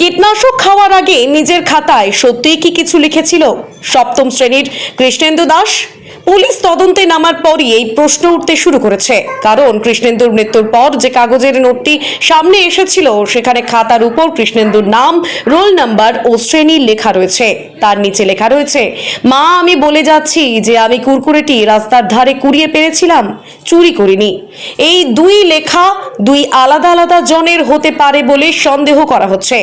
কীটনাশক খাওয়ার আগে নিজের খাতায় সত্যিই কি কিছু লিখেছিল? সপ্তম শ্রেণির কৃষ্ণেন্দু দাস পুলিশ তদন্তে নামার পরই এই প্রশ্ন উঠতে শুরু করেছে। কারণ কৃষ্ণেন্দুর মৃত্যুর পর যে কাগজের নোটটি সামনে এসেছিল, সেখানে খাতার উপর কৃষ্ণেন্দুর নাম, রোল নাম্বার ও শ্রেণি লেখা রয়েছে। তার নিচে লেখা রয়েছে, মা, আমি বলে যাচ্ছি যে আমি কুরকুরেটি রাস্তার ধারে কুড়িয়ে পেয়েছিলাম চুরি করিনি। এই দুই লেখা দুই আলাদা আলাদা জনের হতে পারে বলে সন্দেহ করা হচ্ছে।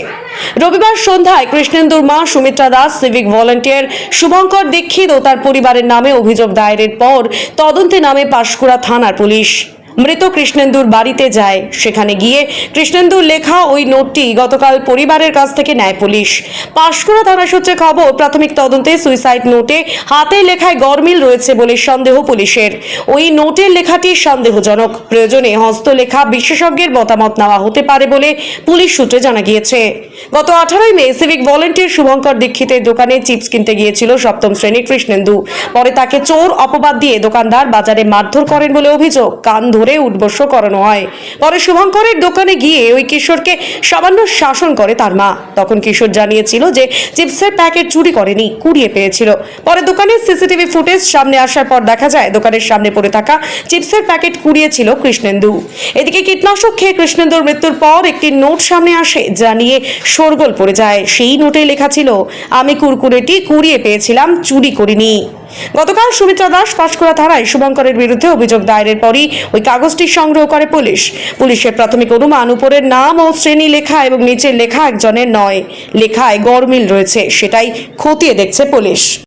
রবিবার সন্ধ্যায় কৃষ্ণেন্দুর মা সুমিত্রা দাস, সিভিক ভলান্টিয়ার শুভঙ্কর দীক্ষিত ও তার পরিবারের নামে অভিযোগ দায়েরের পর তদন্তে নামে পাশকুড়া থানার পুলিশ। মৃত কৃষ্ণেন্দুর বাড়িতে যায়। সেখানে গিয়ে কৃষ্ণেন্দুর লেখা ওই নোটটি গতকাল পরিবারের কাছ থেকে নেয় পুলিশ। পাঁশকুড়া থানা সূত্রে খবর, প্রাথমিক তদন্তে সুইসাইড নোটে হাতের লেখায় গরমিল রয়েছে বলে সন্দেহ পুলিশের। ওই নোটের লেখাটি সন্দেহজনক। প্রয়োজনে হস্তলেখা বিশেষজ্ঞের মতামত নেওয়া হতে পারে বলে পুলিশ সূত্রে জানা গিয়েছে। গত আঠারোই মে সিভিক ভলেন্টিয়ার শুভঙ্কর দীক্ষিতের দোকানে চিপস কিনতে গিয়েছিল সপ্তম শ্রেণির কৃষ্ণেন্দু। পরে তাকে চোর অপবাদ দিয়ে দোকানদার বাজারে মারধর করেন বলে অভিযোগ। কান ধরে উদ্বস্য করানো হয়। পরে শুভঙ্করের দোকানে গিয়ে ওই কিশোরকে সামান্য শাসন করে তার মা। তখন কিশোর জানিয়েছিল যে চিপসের প্যাকেট চুরি করেনি, কুড়িয়ে পেয়েছিল। পরে দোকানের সিসিটিভি ফুটেজ সামনে আসার পর দেখা যায়, দোকানের সামনে পড়ে থাকা চিপসের প্যাকেট কুড়িয়েছিল কৃষ্ণেন্দু। এদিকে কীটনাশক খেয়ে কৃষ্ণেন্দুর মৃত্যুর পর একটি নোট সামনে আসে, যা নিয়ে শোরগোল পড়ে যায়। সেই নোটে লেখা ছিল, আমি কুরকুরেটি কুড়িয়ে পেয়েছিলাম, চুরি করিনি। গতকাল সুমিত্রা দাস পাঁশকুড়া থানায় শুভঙ্করের বিরুদ্ধে অভিযোগ দায়েরের পরই ওই কাগজটি সংগ্রহ করে পুলিশ। পুলিশের প্রাথমিক অনুমান, উপরের নাম ও শ্রেণি লেখা এবং নিচের লেখা একজনের নয়। লেখায় গরমিল রয়েছে, সেটাই খতিয়ে দেখছে পুলিশ।